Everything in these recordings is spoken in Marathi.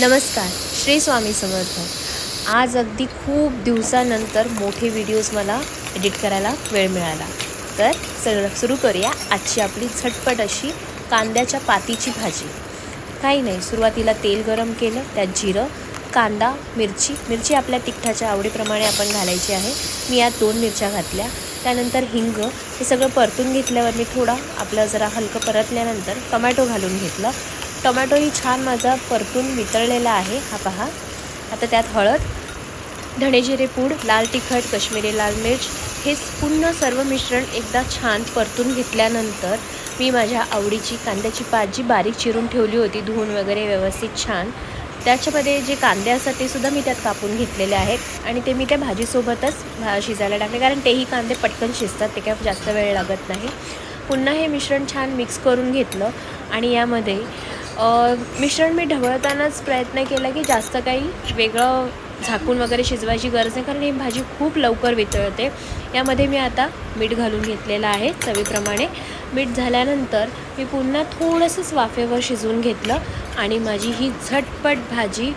नमस्कार श्री स्वामी समर्थ. आज अगदी खूप दिवसानंतर मोठे व्हिडिओज मला एडिट करायला वेळ मिळाला. तर सर सुरू करूया आजची आपली झटपट अशी कांद्याच्या पातीची भाजी. काही नाही सुरुवातीला तेल गरम केलं त्यात जिरं कांदा मिरची मिरची आपल्या तिखटाच्या आवडीप्रमाणे आपण घालायची आहे. मी यात दोन मिरच्या घातल्या. त्यानंतर हिंग हे सगळं परतून घेतल्यावर मी थोडा आपलं जरा हलकं परतल्यानंतर टोमॅटो घालून घेतलं. टोमॅटोही छान माझा परतून वितळलेला आहे. हा पहा. आता त्यात हळद धणे जिरे पूड लाल तिखट कश्मीरी लाल मिर्च हे पूर्ण सर्व मिश्रण एकदा छान परतून घेतल्यानंतर मी माझ्या आवडीची कांद्याची पात जी बारीक चिरून ठेवली होती. धुवून वगैरे व्यवस्थित छान. त्याच्यामध्ये जे कांदे असतात ते सुद्धा मी त्यात कापून घेतलेले आहेत आणि ते मी त्या भाजीसोबतच भा शिजायला टाकले. कारण तेही कांदे पटकन शिजतात ते काय जास्त वेळ लागत नाही. पुन्हा हे मिश्रण छान मिक्स करून घेतलं आणि यामध्ये मिश्रण मी ढवळतानाच प्रयत्न केला की जास्त काही वेगळं झाकून वगैरे शिजवायची गरज नाही कारण ही भाजी खूप लवकर वितळते. यामध्ये मी आता मीठ घालून घेतलेलं आहे चवीप्रमाणे. मीठ झाल्यानंतर मी पुन्हा थोडंसंच वाफेवर शिजवून घेतलं आणि माझी ही झटपट भाजी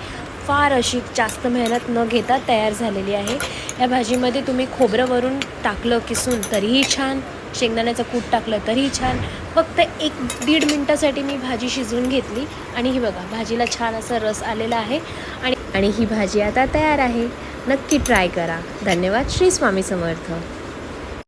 फार अशी जास्त मेहनत न घेता तयार झालेली आहे. या भाजीमध्ये तुम्ही खोबरं वरून टाकलं किसून तरीही छान शेंगदाण्याचं कूट टाकलं तरीही छान. फक्त एक दीड मिनटासाठी मी भाजी शिजवून घेतली आणि ही बघा भाजीला छान असा रस आलेला आहे. आणि आणि ही भाजी आता तयार आहे. नक्की ट्राय करा. धन्यवाद. श्री स्वामी समर्थ.